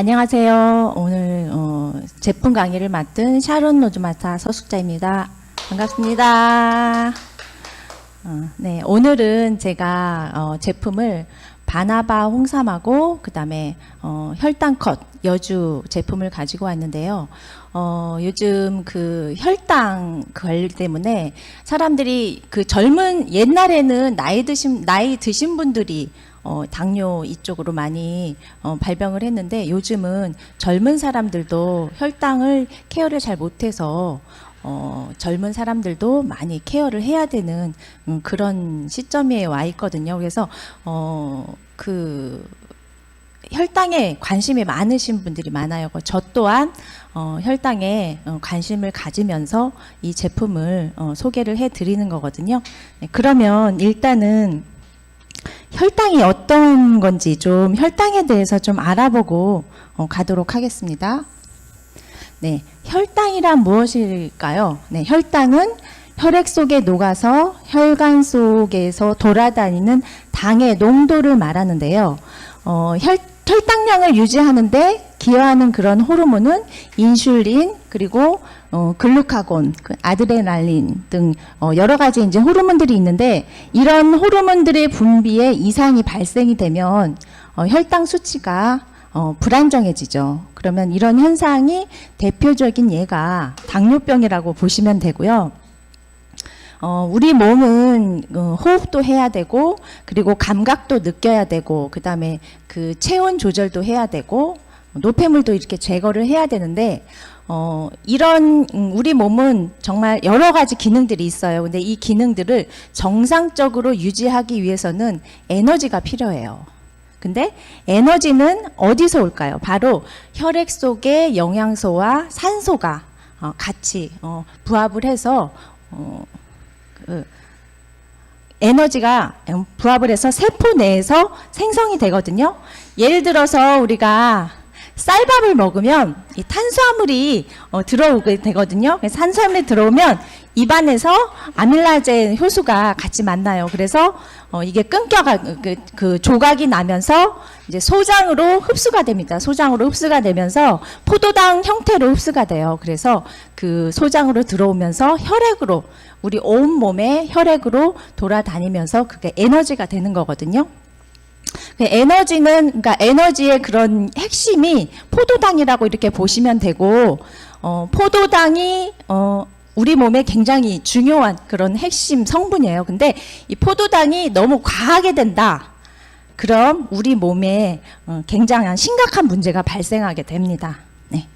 안녕하세요. 오늘 어, 제품 강의를 맡은 샤론 노즈마타 서숙자입니다. 반갑습니다. 어, 네, 오늘은 제가 어, 제품을 바나바 홍삼하고 그 다음에 어, 혈당컷 여주 제품을 가지고 왔는데요. 어, 요즘 그 혈당 관리 때문에 사람들이 그 젊은 옛날에는 나이 드신 나이 드신 분들이 어, 당뇨 이쪽으로 많이 어, 발병을 했는데 요즘은 젊은 사람들도 혈당을 케어를 잘 못해서 어, 젊은 사람들도 많이 케어를 해야 되는 음, 그런 시점에 와 있거든요. 그래서 어, 그 혈당에 관심이 많으신 분들이 많아요. 저 또한 어, 혈당에 어, 관심을 가지면서 이 제품을 어, 소개를 해드리는 거거든요. 네, 그러면 일단은 혈당이 어떤 건지 좀 혈당에 대해서 좀 알아보고 어, 가도록 하겠습니다. 네, 혈당이란 무엇일까요? 네, 혈당은 혈액 속에 녹아서 혈관 속에서 돌아다니는 당의 농도를 말하는데요. 어, 혈, 혈당량을 유지하는데 기여하는 그런 호르몬은 인슐린 그리고 어, 글루카곤, 그 아드레날린 등 어, 여러 가지 이제 호르몬들이 있는데 이런 호르몬들의 분비에 이상이 발생이 되면 어, 혈당 수치가 어, 불안정해지죠. 그러면 이런 현상이 대표적인 예가 당뇨병이라고 보시면 되고요. 어, 우리 몸은 어, 호흡도 해야 되고 그리고 감각도 느껴야 되고 그 다음에 그 체온 조절도 해야 되고 노폐물도 이렇게 제거를 해야 되는데 어, 이런 음, 우리 몸은 정말 여러 가지 기능들이 있어요. 근데 이 기능들을 정상적으로 유지하기 위해서는 에너지가 필요해요. 근데 에너지는 어디서 올까요? 바로 혈액 속의 영양소와 산소가 어, 같이 어, 부합을 해서 어, 그 에너지가 부합을 해서 세포 내에서 생성이 되거든요. 예를 들어서 우리가 쌀밥을 먹으면 이 탄수화물이 어, 들어오게 되거든요. 그래서 탄수화물이 들어오면 입안에서 아밀라제 효소가 같이 만나요. 그래서 어, 이게 끊겨가 그, 그 조각이 나면서 이제 소장으로 흡수가 됩니다. 소장으로 흡수가 되면서 포도당 형태로 흡수가 돼요. 그래서 그 소장으로 들어오면서 혈액으로 우리 온 몸에 혈액으로 돌아다니면서 그게 에너지가 되는 거거든요. 그 에너지는 그러니까 에너지의 그런 핵심이 포도당이라고 이렇게 보시면 되고 어, 포도당이 어, 우리 몸에 굉장히 중요한 그런 핵심 성분이에요. 근데 이 포도당이 너무 과하게 된다. 그럼 우리 몸에 어, 굉장한 심각한 문제가 발생하게 됩니다. 네.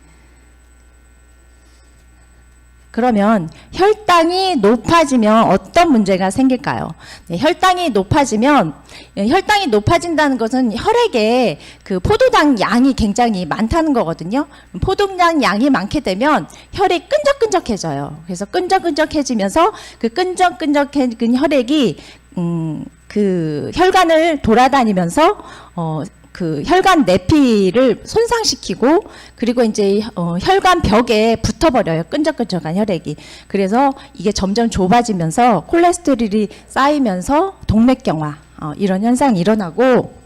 그러면 혈당이 높아지면 어떤 문제가 생길까요? 네, 혈당이 높아지면 예, 혈당이 높아진다는 것은 혈액에 그 포도당 양이 굉장히 많다는 거거든요. 포도당 양이 많게 되면 혈이 끈적끈적해져요. 그래서 끈적끈적해지면서 그 끈적끈적해진 혈액이 음, 그 혈관을 돌아다니면서 어, 그 혈관 내피를 손상시키고 그리고 이제 어, 혈관 벽에 붙어버려요. 끈적끈적한 혈액이. 그래서 이게 점점 좁아지면서 콜레스테롤이 쌓이면서 동맥경화 어, 이런 현상이 일어나고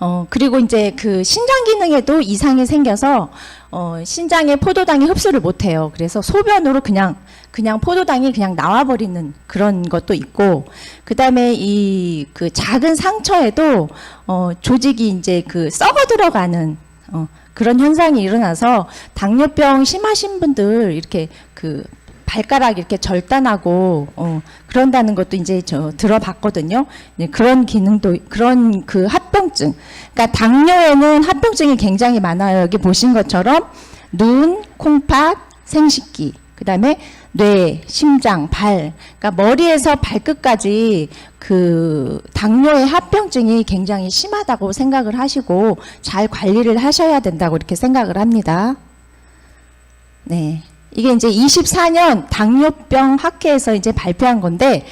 어, 그리고 이제 그 신장 기능에도 이상이 생겨서 어, 신장에 포도당이 흡수를 못해요. 그래서 소변으로 그냥 그냥 포도당이 그냥 나와버리는 그런 것도 있고, 그 다음에 이 그 작은 상처에도 어, 조직이 이제 그 썩어 들어가는 어, 그런 현상이 일어나서 당뇨병 심하신 분들 이렇게 그 발가락 이렇게 절단하고 어, 그런다는 것도 이제 저 들어봤거든요. 네, 그런 기능도 그런 그 합병증. 그러니까 당뇨에는 합병증이 굉장히 많아요. 여기 보신 것처럼 눈, 콩팥, 생식기, 그다음에 뇌, 심장, 발. 그러니까 머리에서 발끝까지 그 당뇨의 합병증이 굉장히 심하다고 생각을 하시고 잘 관리를 하셔야 된다고 이렇게 생각을 합니다. 네. 이게 이제 24년 당뇨병 학회에서 이제 발표한 건데,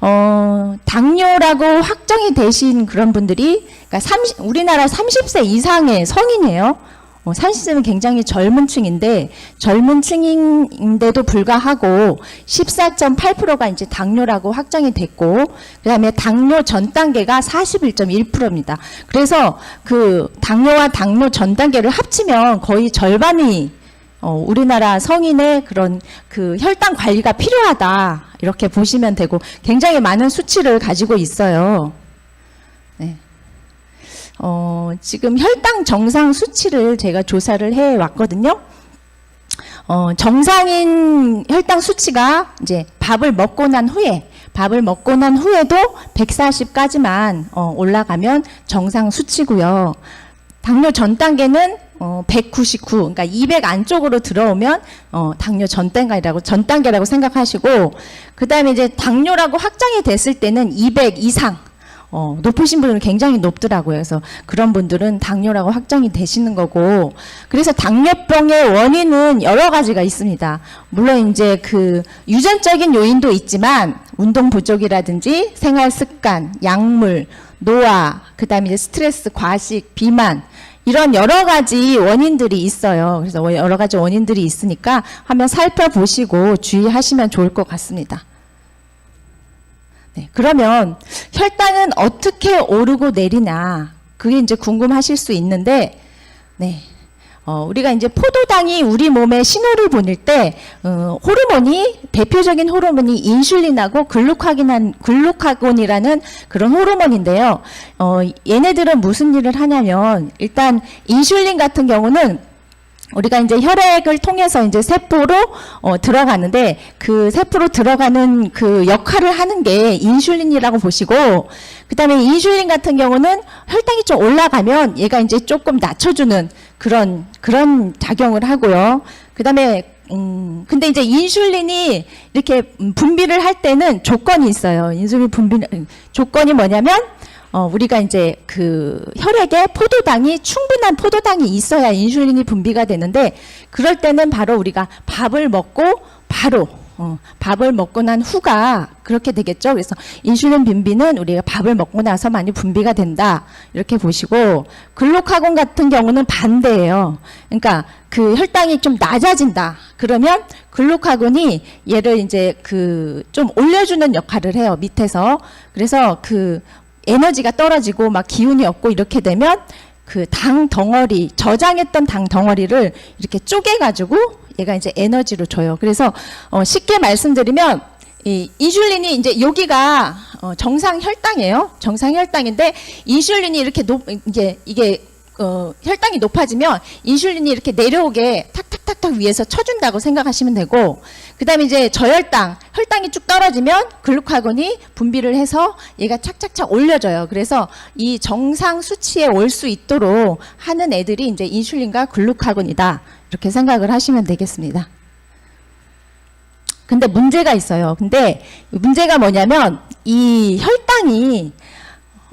어, 당뇨라고 확정이 되신 그런 분들이, 그러니까 30, 우리나라 30세 이상의 성인이에요. 어, 30세는 굉장히 젊은 층인데 젊은 층인데도 불구하고 14.8%가 이제 당뇨라고 확정이 됐고 그다음에 당뇨 전 단계가 41.1%입니다. 그래서 그 당뇨와 당뇨 전 단계를 합치면 거의 절반이 어, 우리나라 성인의 그런 그 혈당 관리가 필요하다 이렇게 보시면 되고 굉장히 많은 수치를 가지고 있어요. 네. 어, 지금 혈당 정상 수치를 제가 조사를 해 왔거든요. 어, 정상인 혈당 수치가 이제 밥을 먹고 난 후에 밥을 먹고 난 후에도 140까지만 어, 올라가면 정상 수치고요. 당뇨 전 단계는 어, 199, 그러니까 200 안쪽으로 들어오면 어, 당뇨 전 단계라고 전 단계라고 생각하시고 그다음에 이제 당뇨라고 확정이 됐을 때는 200 이상 어, 높으신 분들은 굉장히 높더라고요. 그래서 그런 분들은 당뇨라고 확정이 되시는 거고, 그래서 당뇨병의 원인은 여러 가지가 있습니다. 물론 이제 그 유전적인 요인도 있지만, 운동 부족이라든지 생활 습관, 약물, 노화, 그 다음에 이제 스트레스, 과식, 비만, 이런 여러 가지 원인들이 있어요. 그래서 여러 가지 원인들이 있으니까 한번 살펴보시고 주의하시면 좋을 것 같습니다. 네, 그러면 혈당은 어떻게 오르고 내리나 그게 이제 궁금하실 수 있는데, 네, 어, 우리가 이제 포도당이 우리 몸에 신호를 보낼 때 어, 호르몬이 대표적인 호르몬이 인슐린하고 글루카긴한 글루카곤이라는 그런 호르몬인데요. 어, 얘네들은 무슨 일을 하냐면 일단 인슐린 같은 경우는 우리가 이제 혈액을 통해서 이제 세포로 어, 들어가는데 그 세포로 들어가는 그 역할을 하는 게 인슐린이라고 보시고 그다음에 인슐린 같은 경우는 혈당이 좀 올라가면 얘가 이제 조금 낮춰주는 그런 그런 작용을 하고요. 그다음에 음, 근데 이제 인슐린이 이렇게 음, 분비를 할 때는 조건이 있어요. 인슐린 분비 조건이 뭐냐면 어, 우리가 이제 그 혈액에 포도당이 충분한 포도당이 있어야 인슐린이 분비가 되는데 그럴 때는 바로 우리가 밥을 먹고 바로 어, 밥을 먹고 난 후가 그렇게 되겠죠. 그래서 인슐린 분비는 우리가 밥을 먹고 나서 많이 분비가 된다. 이렇게 보시고 글루카곤 같은 경우는 반대예요. 그러니까 그 혈당이 좀 낮아진다. 그러면 글루카곤이 얘를 이제 그 좀 올려주는 역할을 해요. 밑에서. 그래서 그 에너지가 떨어지고 막 기운이 없고 이렇게 되면 그 당 덩어리 저장했던 당 덩어리를 이렇게 쪼개가지고 얘가 이제 에너지로 줘요. 그래서 어 쉽게 말씀드리면 이 인슐린이 이제 여기가 어 정상 혈당이에요. 정상 혈당인데 인슐린이 이렇게 높 이게 이게 어 혈당이 높아지면 인슐린이 이렇게 내려오게 탁탁탁탁 위에서 쳐준다고 생각하시면 되고 그다음에 이제 저혈당 혈당이 쭉 떨어지면 글루카곤이 분비를 해서 얘가 착착착 올려줘요. 그래서 이 정상 수치에 올 수 있도록 하는 애들이 이제 인슐린과 글루카곤이다 이렇게 생각을 하시면 되겠습니다. 근데 문제가 있어요. 근데 문제가 뭐냐면 이 혈당이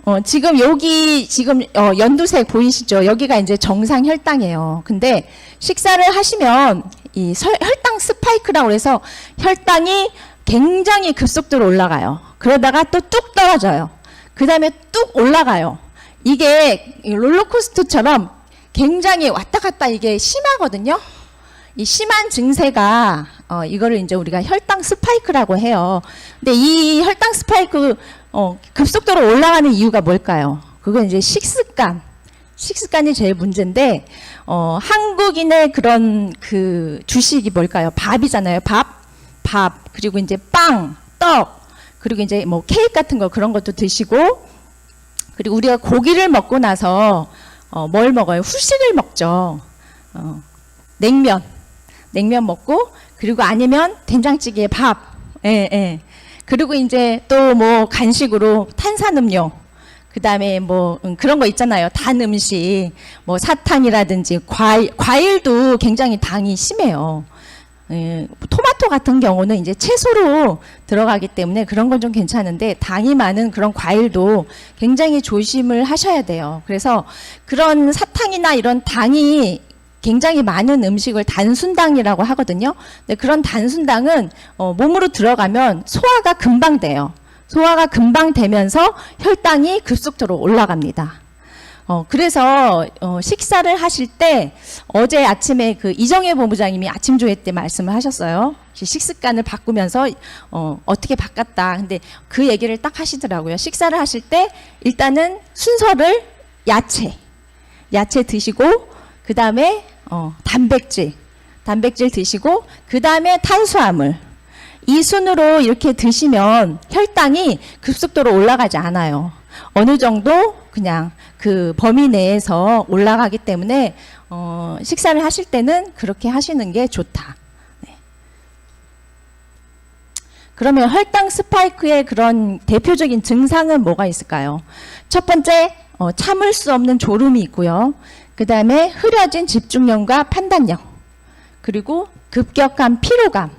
어, 지금 여기 지금 어, 연두색 보이시죠? 여기가 이제 정상 혈당이에요. 근데 식사를 하시면 이 설- 혈당 스파이크라고 해서 혈당이 굉장히 급속도로 올라가요. 그러다가 또 뚝 떨어져요. 그 다음에 뚝 올라가요. 이게 이 롤러코스터처럼 굉장히 왔다 갔다 이게 심하거든요. 이 심한 증세가 어 이거를 이제 우리가 혈당 스파이크라고 해요. 근데 이 혈당 스파이크 어 급속도로 올라가는 이유가 뭘까요? 그건 이제 식습관. 식습관이 제일 문제인데 어 한국인의 그런 그 주식이 뭘까요? 밥이잖아요. 밥. 밥. 그리고 이제 빵, 떡. 그리고 이제 뭐 케이크 같은 거 그런 것도 드시고 그리고 우리가 고기를 먹고 나서 어, 뭘 먹어요? 후식을 먹죠. 어, 냉면, 냉면 먹고 그리고 아니면 된장찌개에 밥. 예, 예. 그리고 이제 또 뭐 간식으로 탄산음료. 그다음에 뭐 음, 그런 거 있잖아요. 단 음식. 뭐 사탕이라든지 과일 과일도 굉장히 당이 심해요. 예, 토마토 같은 경우는 이제 채소로 들어가기 때문에 그런 건 좀 괜찮은데 당이 많은 그런 과일도 굉장히 조심을 하셔야 돼요. 그래서 그런 사탕이나 이런 당이 굉장히 많은 음식을 단순당이라고 하거든요. 근데 그런 단순당은 어, 몸으로 들어가면 소화가 금방 돼요. 소화가 금방 되면서 혈당이 급속도로 올라갑니다. 어, 그래서 어, 식사를 하실 때 어제 아침에 그 이정혜 본부장님이 아침 조회 때 말씀을 하셨어요. 식습관을 바꾸면서 어, 어떻게 바꿨다. 근데 그 얘기를 딱 하시더라고요. 식사를 하실 때 일단은 순서를 야채, 야채 드시고 그 다음에 어, 단백질, 단백질 드시고 그 다음에 탄수화물. 이 순으로 이렇게 드시면 혈당이 급속도로 올라가지 않아요. 어느 정도 그냥 그 범위 내에서 올라가기 때문에 어, 식사를 하실 때는 그렇게 하시는 게 좋다. 네. 그러면 혈당 스파이크의 그런 대표적인 증상은 뭐가 있을까요? 첫 번째, 어, 참을 수 없는 졸음이 있고요. 그 다음에 흐려진 집중력과 판단력, 그리고 급격한 피로감.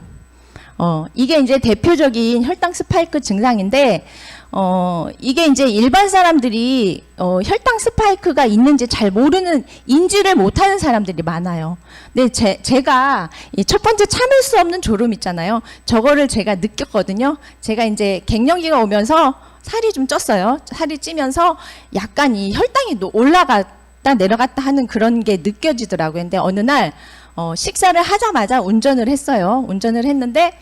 어, 이게 이제 대표적인 혈당 스파이크 증상인데, 어, 이게 이제 일반 사람들이 어, 혈당 스파이크가 있는지 잘 모르는, 인지를 못하는 사람들이 많아요. 근데 제, 제가 이첫 번째 참을 수 없는 졸음 있잖아요. 저거를 제가 느꼈거든요. 제가 이제 갱년기가 오면서 살이 좀 쪘어요. 살이 찌면서 약간 이 혈당이 노- 올라갔다 내려갔다 하는 그런 게 느껴지더라고요. 근데 어느 날 어, 식사를 하자마자 운전을 했어요. 운전을 했는데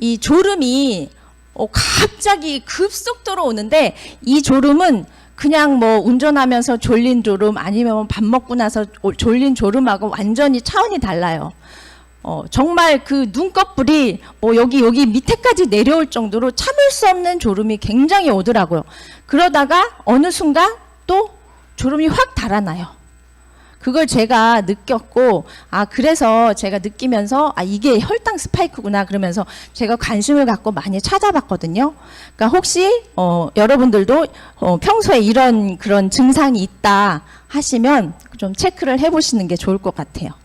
이 졸음이 어, 갑자기 급속도로 오는데 이 졸음은 그냥 뭐 운전하면서 졸린 졸음 아니면 밥 먹고 나서 오- 졸린 졸음하고 완전히 차원이 달라요. 어, 정말 그 눈꺼풀이 뭐 여기 여기 밑에까지 내려올 정도로 참을 수 없는 졸음이 굉장히 오더라고요. 그러다가 어느 순간 또 졸음이 확 달아나요. 그걸 제가 느꼈고 아 그래서 제가 느끼면서 아 이게 혈당 스파이크구나 그러면서 제가 관심을 갖고 많이 찾아봤거든요. 그러니까 혹시 어 여러분들도 어 평소에 이런 그런 증상이 있다 하시면 좀 체크를 해보시는 게 좋을 것 같아요.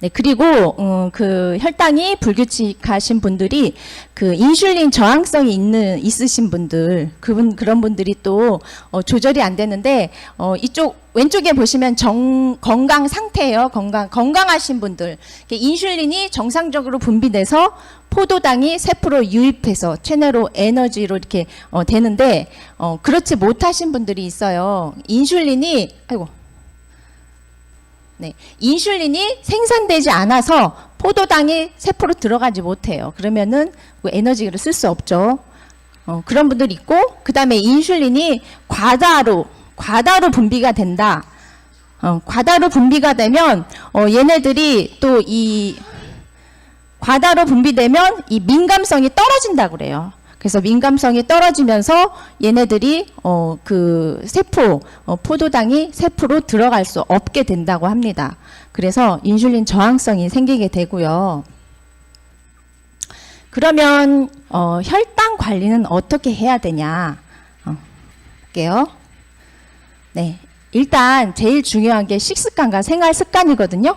네, 그리고 음, 그 혈당이 불규칙하신 분들이 그 인슐린 저항성이 있는 있으신 분들 그분 그런 분들이 또 어, 조절이 안 되는데 어, 이쪽 왼쪽에 보시면 정, 건강 상태예요. 건강 건강하신 분들 인슐린이 정상적으로 분비돼서 포도당이 세포로 유입해서 체내로 에너지로 이렇게 어, 되는데 어, 그렇지 못하신 분들이 있어요. 인슐린이 아이고 네, 인슐린이 생산되지 않아서 포도당이 세포로 들어가지 못해요. 그러면은 그 에너지를 쓸 수 없죠. 어, 그런 분들 있고 그 다음에 인슐린이 과다로 과다로 분비가 된다. 어, 과다로 분비가 되면 어, 얘네들이 또 이 과다로 분비되면 이 민감성이 떨어진다 그래요. 그래서 민감성이 떨어지면서 얘네들이 어 그 세포 어, 포도당이 세포로 들어갈 수 없게 된다고 합니다. 그래서 인슐린 저항성이 생기게 되고요. 그러면 어, 혈당 관리는 어떻게 해야 되냐? 어, 볼게요. 네, 일단 제일 중요한 게 식습관과 생활 습관이거든요.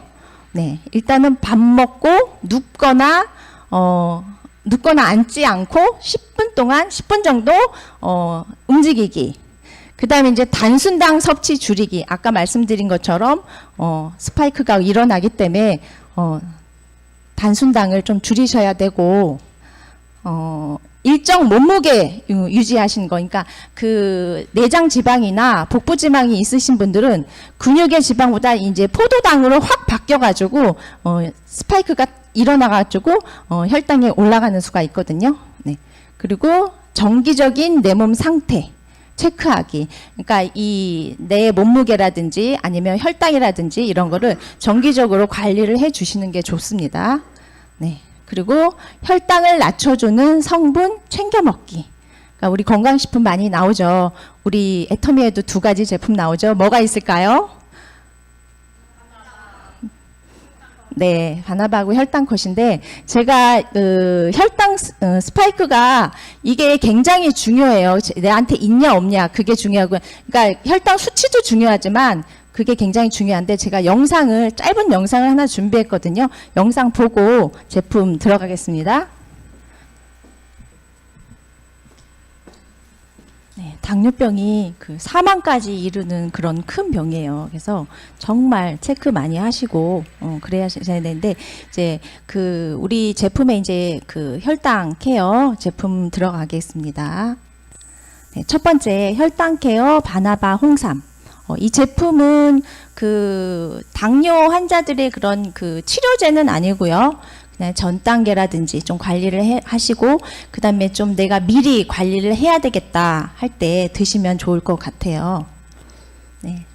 네, 일단은 밥 먹고 눕거나 어, 눕거나 앉지 않고 10분 동안 10분 정도 어, 움직이기. 그 다음에 이제 단순당 섭취 줄이기. 아까 말씀드린 것처럼 어, 스파이크가 일어나기 때문에 어, 단순당을 좀 줄이셔야 되고 어, 일정 몸무게 유- 유지하시는 거니까 그 내장 지방이나 복부 지방이 있으신 분들은 근육의 지방보다 이제 포도당으로 확 바뀌어 가지고 어, 스파이크가 일어나 가지고 어, 혈당이 올라가는 수가 있거든요. 네. 그리고 정기적인 내 몸 상태 체크하기. 그러니까 이 내 몸무게라든지 아니면 혈당이라든지 이런 거를 정기적으로 관리를 해 주시는 게 좋습니다. 네. 그리고 혈당을 낮춰주는 성분 챙겨 먹기. 그러니까 우리 건강식품 많이 나오죠. 우리 애터미에도 두 가지 제품 나오죠. 뭐가 있을까요? 네, 바나바하고 혈당 컷인데 제가 그 혈당 스- 어, 스파이크가 이게 굉장히 중요해요. 제- 내한테 있냐 없냐 그게 중요하고, 그러니까 혈당 수치도 중요하지만 그게 굉장히 중요한데 제가 영상을 짧은 영상을 하나 준비했거든요. 영상 보고 제품 들어가겠습니다. 네, 당뇨병이 그 사망까지 이르는 그런 큰 병이에요. 그래서 정말 체크 많이 하시고 어, 그래야 되는데 이제 그 우리 제품에 이제 그 혈당 케어 제품 들어가겠습니다. 네, 첫 번째 혈당 케어 바나바 홍삼. 어, 이 제품은 그 당뇨 환자들의 그런 그 치료제는 아니고요. 그냥 전 단계라든지 좀 관리를 해- 하시고 그다음에 좀 내가 미리 관리를 해야 되겠다 할 때 드시면 좋을 것 같아요. 네.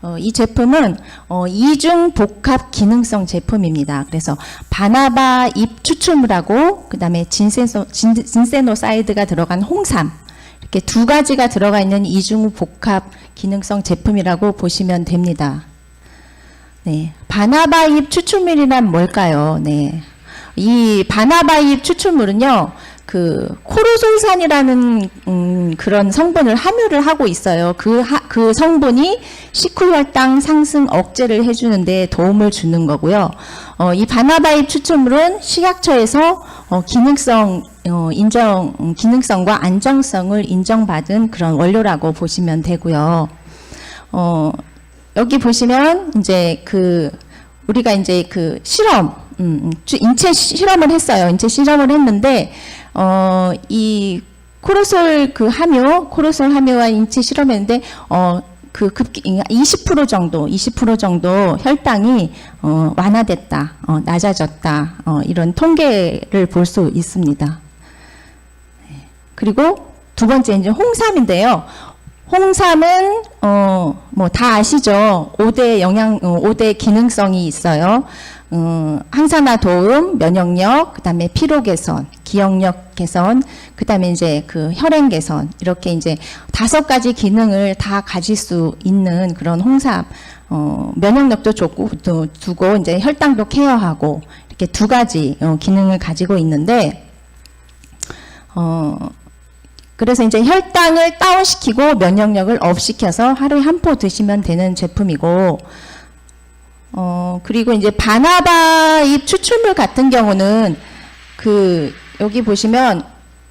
어, 이 제품은 어, 이중 복합 기능성 제품입니다. 그래서 바나바 잎 추출물하고 그다음에 진세노, 진, 진세노사이드가 들어간 홍삼 이렇게 두 가지가 들어가 있는 이중 복합 기능성 제품이라고 보시면 됩니다. 네, 바나바 잎 추출물이란 뭘까요? 네, 이 바나바 잎 추출물은요, 그 코르솔산이라는 음, 그런 성분을 함유를 하고 있어요. 그, 하, 그 성분이 식후혈당 상승 억제를 해주는데 도움을 주는 거고요. 어, 이 바나바 잎 추출물은 식약처에서 어, 기능성 어, 인정 음, 기능성과 안정성을 인정받은 그런 원료라고 보시면 되고요. 어, 여기 보시면 이제 그 우리가 이제 그 실험, 음, 음, 주- 인체 시- 실험을 했어요. 인체 실험을 했는데 어, 이 코르솔 그 함유, 코르솔 함유와 인체 실험했는데 어, 그 급기 20% 정도, 20% 정도 혈당이 어, 완화됐다, 어, 낮아졌다, 어, 이런 통계를 볼 수 있습니다. 그리고 두 번째 이제 홍삼인데요. 홍삼은 어 뭐 다 아시죠? 5대 영양 어, 5대 기능성이 있어요. 음, 항산화 도움, 면역력, 그다음에 피로 개선, 기억력 개선, 그다음에 이제 그 혈행 개선 이렇게 이제 다섯 가지 기능을 다 가질 수 있는 그런 홍삼 어, 면역력도 좋고 또 두고 이제 혈당도 케어하고 이렇게 두 가지 어, 기능을 가지고 있는데 어 그래서 이제 혈당을 다운시키고 면역력을 업시켜서 하루에 한 포 드시면 되는 제품이고, 어, 그리고 이제 바나바 잎 추출물 같은 경우는 그, 여기 보시면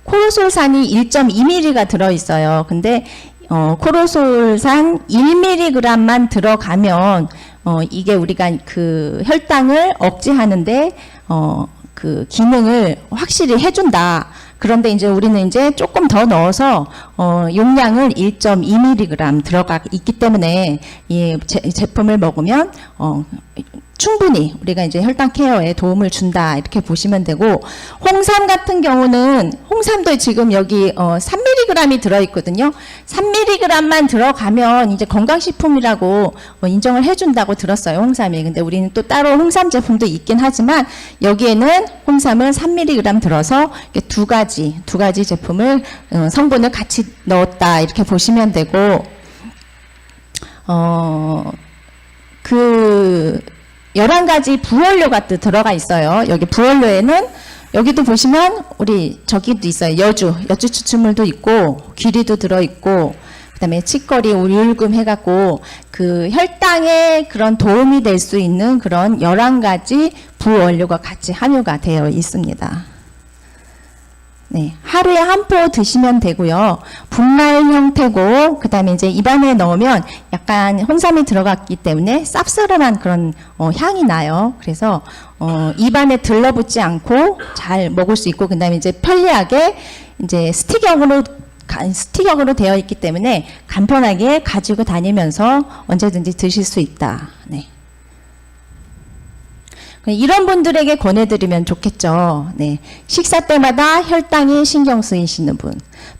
코르솔산이 1.2mg가 들어있어요. 근데, 어, 코르솔산 1mg만 들어가면, 어, 이게 우리가 그 혈당을 억제하는데, 어, 그 기능을 확실히 해준다. 그런데 이제 우리는 이제 조금 더 넣어서 어, 용량을 1.2mg 들어가 있기 때문에 이 제, 제품을 먹으면 어, 충분히 우리가 이제 혈당 케어에 도움을 준다 이렇게 보시면 되고 홍삼 같은 경우는 홍삼도 지금 여기 어, 3mg이 들어 있거든요. 3mg만 들어가면 이제 건강식품이라고 어, 인정을 해준다고 들었어요 홍삼이. 근데 우리는 또 따로 홍삼 제품도 있긴 하지만 여기에는 홍삼은 3mg 들어서 두 가지 두 가지 제품을 어, 성분을 같이 넣었다 이렇게 보시면 되고 어. 그 11가지 부원료가 또 들어가 있어요. 여기 부원료에는 여기도 보시면 우리 저기도 있어요. 여주, 여주 추출물도 있고 귀리도 들어 있고 그다음에 치거리, 우울금 해갖고 그 혈당에 그런 도움이 될 수 있는 그런 11가지 부원료가 같이 함유가 되어 있습니다. 네, 하루에 한 포 드시면 되고요. 분말 형태고 그다음에 이제 입안에 넣으면 약간 홍삼이 들어갔기 때문에 쌉싸름한 그런 어, 향이 나요. 그래서 어, 입안에 들러붙지 않고 잘 먹을 수 있고 그다음에 이제 편리하게 이제 스틱형으로 가- 스틱형으로 되어 있기 때문에 간편하게 가지고 다니면서 언제든지 드실 수 있다. 네. 이런 분들에게 권해드리면 좋겠죠. 네. 식사 때마다 혈당이 신경 쓰이시는 분.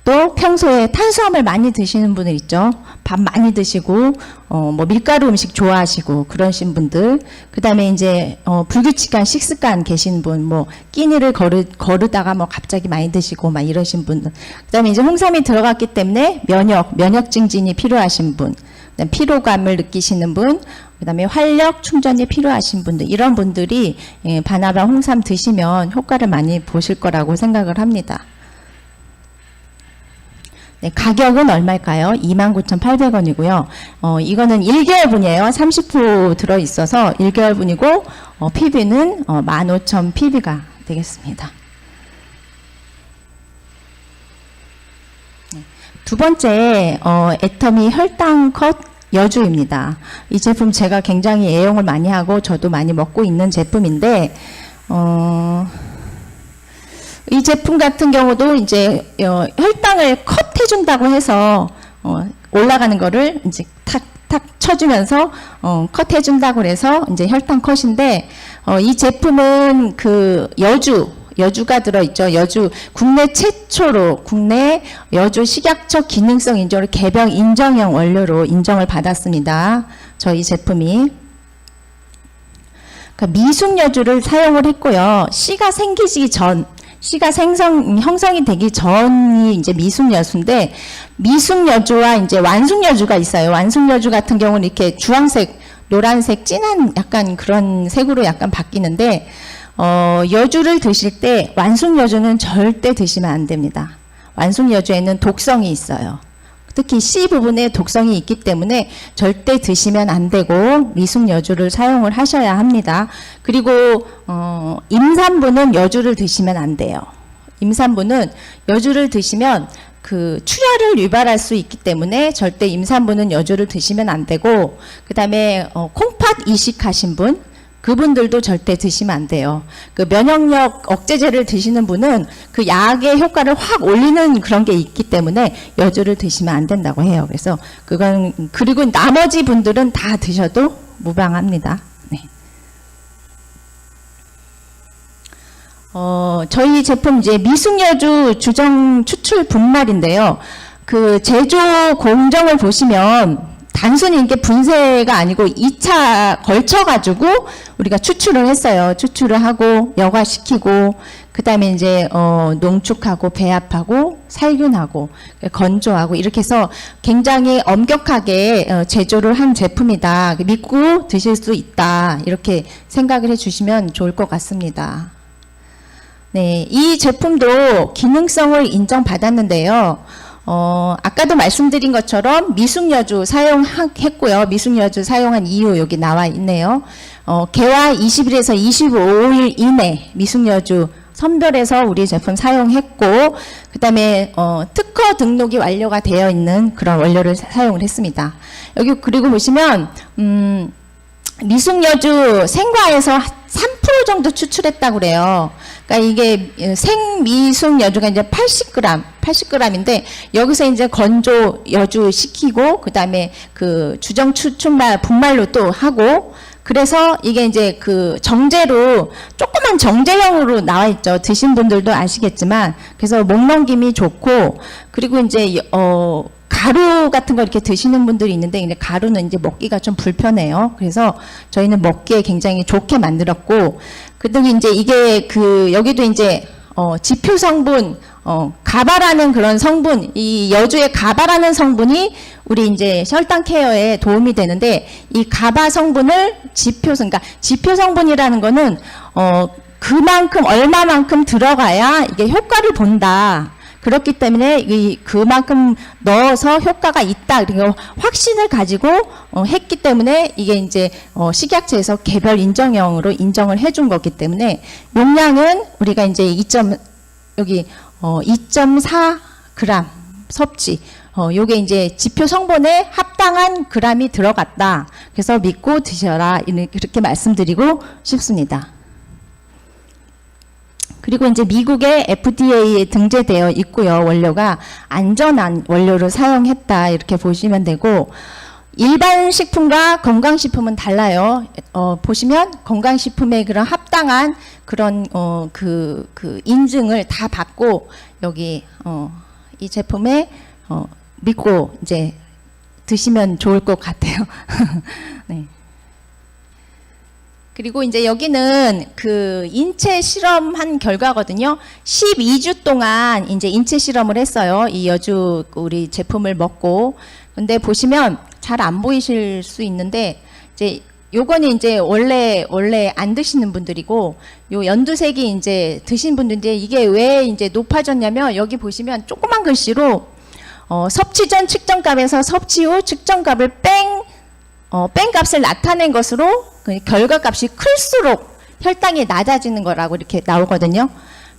또 평소에 탄수화물 많이 드시는 분들 있죠. 밥 많이 드시고, 어, 뭐 밀가루 음식 좋아하시고, 그러신 분들. 그 다음에 이제, 어, 불규칙한 식습관 계신 분, 뭐, 끼니를 거르, 거르다가 뭐 갑자기 많이 드시고, 막 이러신 분들. 그 다음에 이제 홍삼이 들어갔기 때문에 면역, 면역 증진이 필요하신 분. 피로감을 느끼시는 분, 그다음에 활력 충전이 필요하신 분들 이런 분들이 예, 바나바 홍삼 드시면 효과를 많이 보실 거라고 생각을 합니다. 네, 가격은 얼마일까요? 29,800원이고요. 어, 이거는 1개월분이에요. 30% 들어 있어서 1개월분이고 어, PB는 어, 15,000 PB가 되겠습니다. 두 번째 어, 애터미 혈당 컷 여주입니다. 이 제품 제가 굉장히 애용을 많이 하고 저도 많이 먹고 있는 제품인데 어, 이 제품 같은 경우도 이제 어, 혈당을 컷 해준다고 해서 어, 올라가는 거를 이제 탁 탁 쳐주면서 어, 컷 해준다고 그래서 이제 혈당 컷인데 어, 이 제품은 그 여주 여주가 들어있죠. 여주 국내 최초로 국내 여주 식약처 기능성 인증을 개별 인정형 원료로 인정을 받았습니다. 저희 제품이 그러니까 미숙 여주를 사용을 했고요. 씨가 생기기 전, 씨가 생성 형성이 되기 전이 이제 미숙 여주인데 미숙 여주와 이제 완숙 여주가 있어요. 완숙 여주 같은 경우는 이렇게 주황색, 노란색, 진한 약간 그런 색으로 약간 바뀌는데 어, 여주를 드실 때 완숙 여주는 절대 드시면 안 됩니다. 완숙 여주에는 독성이 있어요. 특히 C 부분에 독성이 있기 때문에 절대 드시면 안 되고 미숙 여주를 사용을 하셔야 합니다. 그리고 어, 임산부는 여주를 드시면 안 돼요. 임산부는 여주를 드시면 그 출혈을 유발할 수 있기 때문에 절대 임산부는 여주를 드시면 안 되고 그다음에 어, 콩팥 이식하신 분 그분들도 절대 드시면 안 돼요. 그 면역력 억제제를 드시는 분은 그 약의 효과를 확 올리는 그런 게 있기 때문에 여주를 드시면 안 된다고 해요. 그래서 그건 그리고 나머지 분들은 다 드셔도 무방합니다. 네. 어, 저희 제품 이제 미숙여주 주정 추출 분말인데요. 그 제조 공정을 보시면 단순히 이게 분쇄가 아니고 2차 걸쳐가지고 우리가 추출을 했어요. 추출을 하고 여과시키고 그다음에 이제 어, 농축하고 배합하고 살균하고 건조하고 이렇게 해서 굉장히 엄격하게 어, 제조를 한 제품이다. 믿고 드실 수 있다. 이렇게 생각을 해주시면 좋을 것 같습니다. 네, 이 제품도 기능성을 인정받았는데요. 어, 아까도 말씀드린 것처럼 미숙여주 사용했고요. 미숙여주 사용한 이유 여기 나와 있네요. 어, 개화 20일에서 25일 이내 미숙여주 선별해서 우리 제품 사용했고, 그 다음에 어, 특허 등록이 완료가 되어 있는 그런 원료를 사- 사용을 했습니다. 여기 그리고 보시면 음, 미숙여주 생과에서 3% 정도 추출했다고 그래요. 그러니까 이게 생미숙 여주가 이제 80g, 80g인데 여기서 이제 건조 여주 시키고 그다음에 그 주정 추출말 분말로 또 하고 그래서 이게 이제 그 정제로 조그만 정제형으로 나와 있죠. 드신 분들도 아시겠지만 그래서 목 넘김이 좋고 그리고 이제 어 가루 같은 거 이렇게 드시는 분들이 있는데 근데 가루는 이제 먹기가 좀 불편해요. 그래서 저희는 먹기에 굉장히 좋게 만들었고 그다음에 이제 이게 그 여기도 이제 어 지표 성분 어 가바라는 그런 성분 이 여주의 가바라는 성분이 우리 이제 혈당 케어에 도움이 되는데 이 가바 성분을 지표 그러니까 지표 성분이라는 거는 어 그만큼 얼마만큼 들어가야 이게 효과를 본다. 그렇기 때문에 이 그만큼 넣어서 효과가 있다 그리고 확신을 가지고 어, 했기 때문에 이게 이제 어, 식약처에서 개별 인정형으로 인정을 해준 거기 때문에 용량은 우리가 이제 2. 여기 어, 2.4g 섭취 어, 요게 이제 지표 성분에 합당한 그람이 들어갔다. 그래서 믿고 드셔라. 이렇게 말씀드리고 싶습니다. 그리고 이제 미국의 FDA에 등재되어 있고요. 원료가 안전한 원료를 사용했다. 이렇게 보시면 되고 일반 식품과 건강식품은 달라요. 어, 보시면 건강식품의 그런 합당한 그런 어, 그, 그 인증을 다 받고 여기 어, 이 제품에 어, 믿고 이제 드시면 좋을 것 같아요. 네. 그리고 이제 여기는 그 인체 실험한 결과거든요. 12주 동안 이제 인체 실험을 했어요. 이 여주 우리 제품을 먹고. 근데 보시면 잘 안 보이실 수 있는데 이제 요거는 이제 원래 원래 안 드시는 분들이고 요 연두색이 이제 드신 분들인데 이게 왜 이제 높아졌냐면 여기 보시면 조그만 글씨로 어, 섭취 전 측정값에서 섭취 후 측정값을 뺑 어, 뺀 값을 나타낸 것으로 그 결과 값이 클수록 혈당이 낮아지는 거라고 이렇게 나오거든요.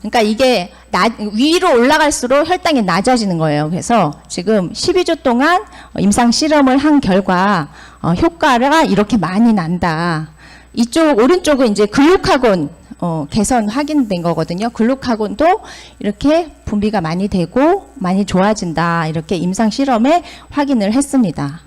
그러니까 이게 나, 위로 올라갈수록 혈당이 낮아지는 거예요. 그래서 지금 12주 동안 임상 실험을 한 결과 어, 효과가 이렇게 많이 난다. 이쪽 오른쪽은 이제 글루카곤 어, 개선 확인된 거거든요. 글루카곤도 이렇게 분비가 많이 되고 많이 좋아진다. 이렇게 임상 실험에 확인을 했습니다.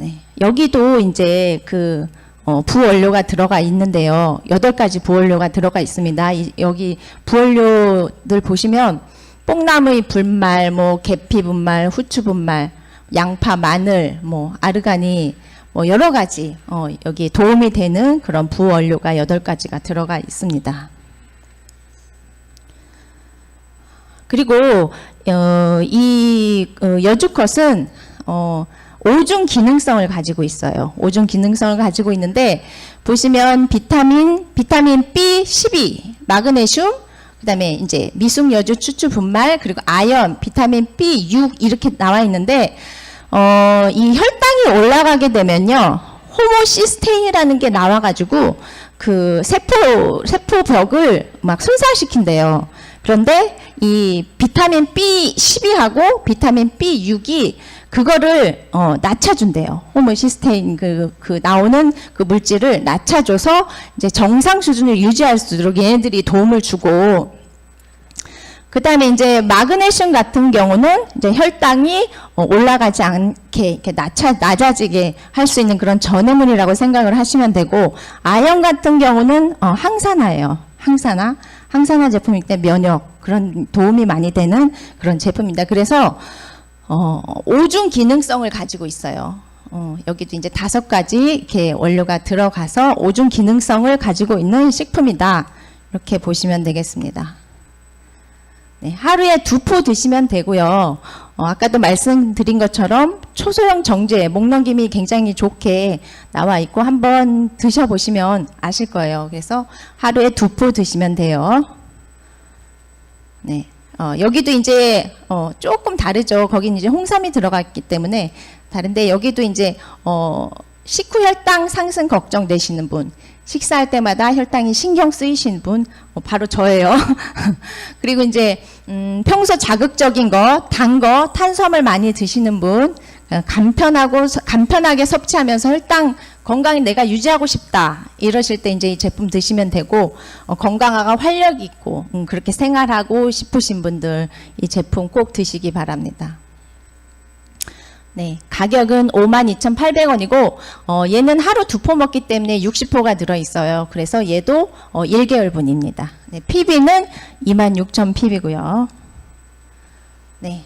네. 여기도 이제 그 어, 부원료가 들어가 있는데요. 여덟 가지 부원료가 들어가 있습니다. 이, 여기 부원료들 보시면 뽕나무의 분말, 뭐 계피 분말, 후추 분말, 양파, 마늘, 뭐 아르가니, 뭐 여러 가지 어, 여기 도움이 되는 그런 부원료가 여덟 가지가 들어가 있습니다. 그리고 어, 이 어, 여주컷은 어, 오중 기능성을 가지고 있어요. 오중 기능성을 가지고 있는데 보시면 비타민 비타민 B12, 마그네슘, 그다음에 이제 미숙 여주 추추 분말 그리고 아연, 비타민 B6 이렇게 나와 있는데 어, 이 혈당이 올라가게 되면요. 호모시스테인이라는 게 나와 가지고 그 세포 세포벽을 막 손상시킨대요. 그런데 이 비타민 B12하고 비타민 B6이 그거를 어, 낮춰준대요. 호모시스테인 그, 그 나오는 그 물질을 낮춰줘서 이제 정상 수준을 유지할 수 있도록 얘네들이 도움을 주고 그 다음에 이제 마그네슘 같은 경우는 이제 혈당이 어, 올라가지 않게 이렇게 낮아, 낮아지게 할 수 있는 그런 전해물이라고 생각을 하시면 되고 아연 같은 경우는 어, 항산화예요. 항산화. 항산화 제품이기 때문에 면역 그런 도움이 많이 되는 그런 제품입니다. 그래서 어, 오중 기능성을 가지고 있어요. 어, 여기도 이제 다섯 가지 이렇게 원료가 들어가서 오중 기능성을 가지고 있는 식품이다. 이렇게 보시면 되겠습니다. 네, 하루에 두 포 드시면 되고요. 어, 아까도 말씀드린 것처럼 초소형 정제, 목넘김이 굉장히 좋게 나와 있고 한번 드셔보시면 아실 거예요. 그래서 하루에 두 포 드시면 돼요. 네. 어, 여기도 이제 어, 조금 다르죠. 거긴 이제 홍삼이 들어갔기 때문에 다른데 여기도 이제 어, 식후 혈당 상승 걱정되시는 분, 식사할 때마다 혈당이 신경 쓰이신 분, 어, 바로 저예요. 그리고 이제 음, 평소 자극적인 거, 단 거, 탄수화물 많이 드시는 분, 어, 간편하고 서- 간편하게 섭취하면서 혈당 건강히 내가 유지하고 싶다 이러실 때 이제 이 제품 드시면 되고 어, 건강하고 활력 있고 음, 그렇게 생활하고 싶으신 분들 이 제품 꼭 드시기 바랍니다. 네, 가격은 52,800원이고 어, 얘는 하루 두 포 먹기 때문에 60포가 들어 있어요. 그래서 얘도 어, 1개월분입니다. 네, PB는 26,000 PB고요. 네.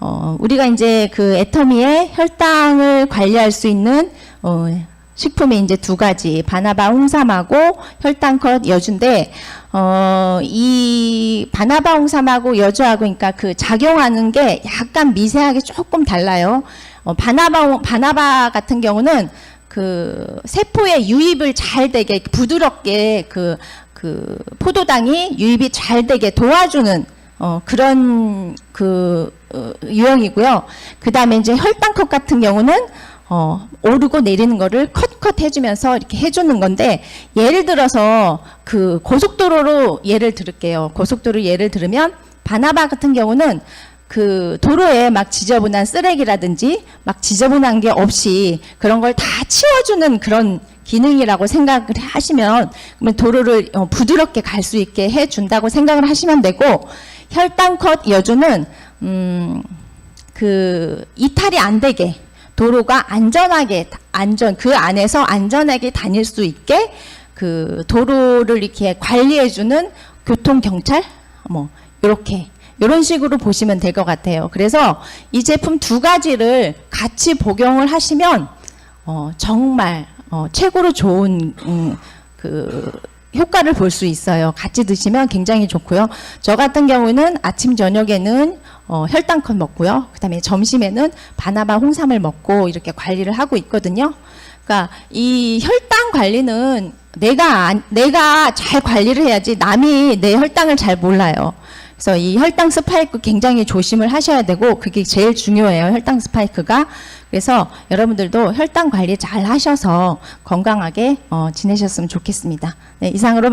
어, 우리가 이제 그 애터미의 혈당을 관리할 수 있는 어, 식품이 이제 두 가지 바나바 홍삼하고 혈당컷 여주인데 어, 이 바나바 홍삼하고 여주하고 그러니까 그 작용하는 게 약간 미세하게 조금 달라요. 어, 바나바 홍- 바나바 같은 경우는 그 세포에 유입을 잘 되게 부드럽게 그, 그 포도당이 유입이 잘 되게 도와주는 어, 그런 그 어, 유형이고요. 그 다음에 이제 혈당컷 같은 경우는 어, 오르고 내리는 거를 컷컷 해주면서 이렇게 해주는 건데 예를 들어서 그 고속도로로 예를 들을게요. 고속도로 예를 들으면 바나바 같은 경우는 그 도로에 막 지저분한 쓰레기라든지 막 지저분한 게 없이 그런 걸 다 치워주는 그런 기능이라고 생각을 하시면 그러면 도로를 어, 부드럽게 갈 수 있게 해준다고 생각을 하시면 되고 혈당컷 여주는 음, 그 이탈이 안 되게 도로가 안전하게 안전 그 안에서 안전하게 다닐 수 있게 그 도로를 이렇게 관리해 주는 교통 경찰 뭐 이렇게 이런 식으로 보시면 될 것 같아요. 그래서 이 제품 두 가지를 같이 복용을 하시면 어, 정말 어, 최고로 좋은 음, 그 효과를 볼 수 있어요. 같이 드시면 굉장히 좋고요. 저 같은 경우는 아침 저녁에는 어, 혈당컷 먹고요. 그다음에 점심에는 바나바 홍삼을 먹고 이렇게 관리를 하고 있거든요. 그러니까 이 혈당 관리는 내가 안- 내가 잘 관리를 해야지 남이 내 혈당을 잘 몰라요. 그래서 이 혈당 스파이크 굉장히 조심을 하셔야 되고 그게 제일 중요해요. 혈당 스파이크가. 그래서 여러분들도 혈당 관리 잘 하셔서 건강하게 어, 지내셨으면 좋겠습니다. 네, 이상으로